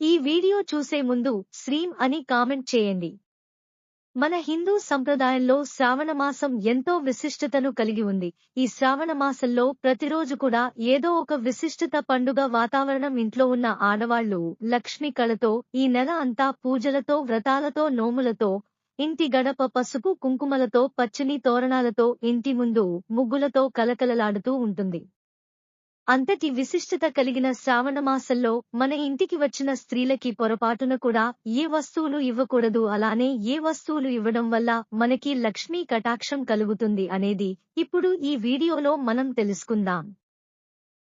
ఈ వీడియో చూసే ముందు శ్రీం అని కామెంట్ చేయండి. మన హిందూ సంప్రదాయంలో శ్రావణమాసం ఎంతో విశిష్టతను కలిగి ఉంది. ఈ శ్రావణ మాసంలో ప్రతిరోజు కూడా ఏదో ఒక విశిష్టత పండుగ వాతావరణం ఇంట్లో ఉన్న ఆడవాళ్ళు లక్ష్మి కళతో ఈ నెల అంతా పూజలతో వ్రతాలతో నోములతో ఇంటి గడప పసుపు కుంకుమలతో పచ్చని తోరణాలతో ఇంటి ముందు ముగ్గులతో కలకలలాడుతూ ఉంటుంది. అంతటి విశిష్టత కలిగిన శ్రావణ మాసంలో మన ఇంటికి వచ్చిన స్త్రీలకి పొరపాటున కూడా ఏ వస్తువులు ఇవ్వకూడదు. అలానే ఏ వస్తువులు ఇవ్వడం వల్ల మనకి లక్ష్మీ కటాక్షం కలుగుతుంది అనేది ఇప్పుడు ఈ వీడియోలో మనం తెలుసుకుందాం.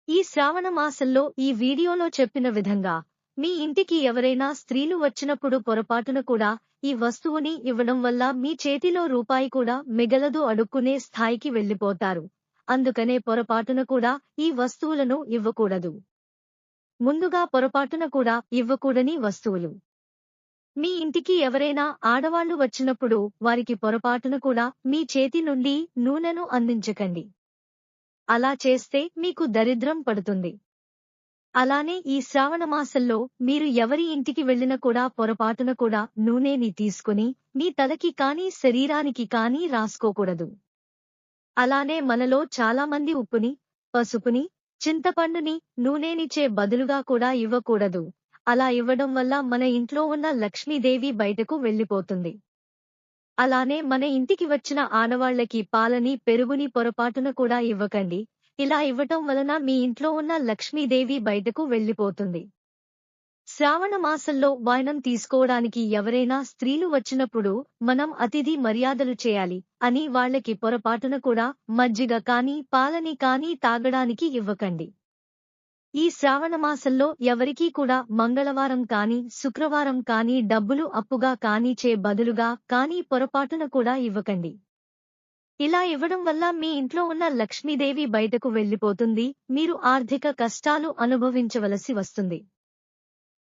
ఈ శ్రావణ మాసంలో ఈ వీడియోలో చెప్పిన విధంగా మీ ఇంటికి ఎవరైనా స్త్రీలు వచ్చినప్పుడు పొరపాటున కూడా ఈ వస్తువుని ఇవ్వడం వల్ల మీ చేతిలో రూపాయి కూడా మిగలదు అడుక్కునే స్థాయికి వెళ్ళిపోతారు అందుకనే పొరపాటున కూడా ఈ వస్తువులను ఇవ్వకూడదు. ముందుగా పొరపాటున కూడా ఇవ్వకూడని వస్తువులు. మీ ఇంటికి ఎవరైనా ఆడవాళ్ళు వచ్చినప్పుడు వారికి పొరపాటున కూడా మీ చేతి నుండి నూనెను అందించకండి. అలా చేస్తే మీకు దరిద్రం పడుతుంది. అలానే ఈ శ్రావణ మాసంలో మీరు ఎవరి ఇంటికి వెళ్ళినా కూడా పొరపాటున కూడా నూనెని తీసుకుని మీ తలకి కానీ శరీరానికి కానీ రాసుకోకూడదు. అలానే మనలో చాలా మంది ఉప్పుని పసుపుని చింతపండుని నూనెనిచ్చే బదులుగా కూడా ఇవ్వకూడదు. అలా ఇవ్వడం వల్ల మన ఇంట్లో ఉన్న లక్ష్మీదేవి బయటకు వెళ్ళిపోతుంది అలానే మన ఇంటికి వచ్చిన ఆడవాళ్ళకి పాలని పెరుగుని పొరపాటున కూడా ఇవ్వకండి. ఇలా ఇవ్వటం వలన మీ ఇంట్లో ఉన్న లక్ష్మీదేవి బయటకు వెళ్ళిపోతుంది శ్రావణమాసంలో వాయనం తీసుకోవడానికి ఎవరైనా స్త్రీలు వచ్చినప్పుడు మనం అతిథి మర్యాదలు చేయాలి అని వాళ్ళకి పొరపాటున కూడా మజ్జిగ కాని పాలని కాని తాగడానికి ఇవ్వకండి. ఈ శ్రావణ మాసంలో ఎవరికీ కూడా మంగళవారం కాని శుక్రవారం కాని డబ్బులు అప్పుగా కానీ చే బదులుగా కాని పొరపాటున కూడా ఇవ్వకండి. ఇలా ఇవ్వడం వల్ల మీ ఇంట్లో ఉన్న లక్ష్మీదేవి బయటకు వెళ్ళిపోతుంది మీరు ఆర్థిక కష్టాలు అనుభవించవలసి వస్తుంది.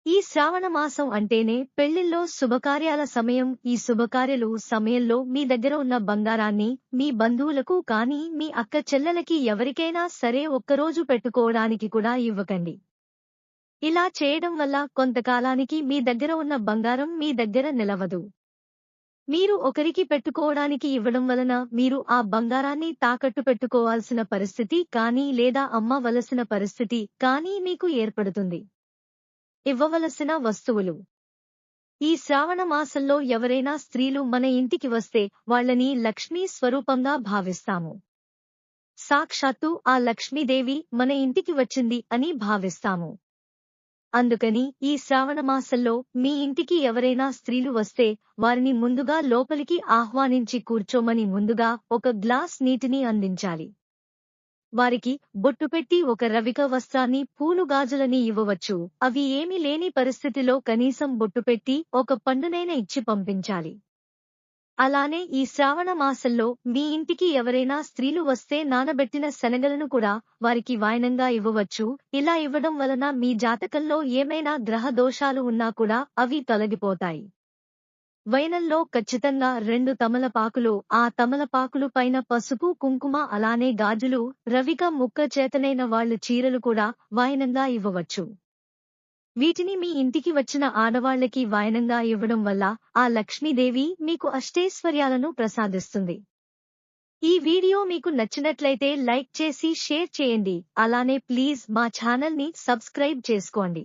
ఈ శ్రావణ మాసం అంటేనే పెళ్ళిల్లో శుభకార్యాల సమయం. ఈ శుభకార్యాలు సమయంలో మీ దగ్గర ఉన్న బంగారాన్ని మీ బంధువులకు కానీ మీ అక్క చెల్లెలకి ఎవరికైనా సరే ఒక్కరోజు పెట్టుకోవడానికి కూడా ఇవ్వకండి. ఇలా చేయడం వల్ల కొంతకాలానికి మీ దగ్గర ఉన్న బంగారం మీ దగ్గర నిలవదు. మీరు ఒకరికి పెట్టుకోవడానికి ఇవ్వడం వలన మీరు ఆ బంగారాన్ని తాకట్టు పెట్టుకోవాల్సిన పరిస్థితి కానీ లేదా అమ్మవలసిన పరిస్థితి కానీ మీకు ఏర్పడుతుంది. ఇవ్వవలసిన వస్తువులు. ఈ శ్రావణ మాసంలో ఎవరైనా స్త్రీలు మన ఇంటికి వస్తే వాళ్ళని లక్ష్మీ స్వరూపంగా భావిస్తాము. సాక్షాత్తు ఆ లక్ష్మీదేవి మన ఇంటికి వచ్చింది అని భావిస్తాము. అందుకని ఈ శ్రావణ మాసంలో మీ ఇంటికి ఎవరైనా స్త్రీలు వస్తే వారిని ముందుగా లోపలికి ఆహ్వానించి కూర్చోమని ముందుగా ఒక గ్లాస్ నీటిని అందించాలి. వారికి బొట్టు పెట్టి ఒక రవిక వస్త్రాన్ని పూలు గాజులని ఇవ్వవచ్చు. అవి ఏమీ లేని పరిస్థితిలో కనీసం బొట్టు పెట్టి ఒక పండునైనా ఇచ్చి పంపించాలి. అలానే ఈ శ్రావణ మాసంలో మీ ఇంటికి ఎవరైనా స్త్రీలు వస్తే నానబెట్టిన శనగలను కూడా వారికి వాయనంగా ఇవ్వవచ్చు. ఇలా ఇవ్వడం వలన మీ జాతకంలో ఏమైనా గ్రహ దోషాలు ఉన్నా కూడా అవి తొలగిపోతాయి. వైనల్లో ఖచ్చితంగా రెండు తమలపాకులు ఆ తమలపాకులు పైన పసుపు కుంకుమ అలానే గాజులు రవిక ముక్క చేతనైన వాళ్ళు చీరలు కూడా వాయనంగా ఇవ్వవచ్చు. వీటిని మీ ఇంటికి వచ్చిన ఆడవాళ్ళకి వాయనంగా ఇవ్వడం వల్ల ఆ లక్ష్మీదేవి మీకు అష్టైశ్వర్యాలను ప్రసాదిస్తుంది. ఈ వీడియో మీకు నచ్చినట్లయితే లైక్ చేసి షేర్ చేయండి. అలానే ప్లీజ్ మా ఛానల్ని సబ్స్క్రైబ్ చేసుకోండి.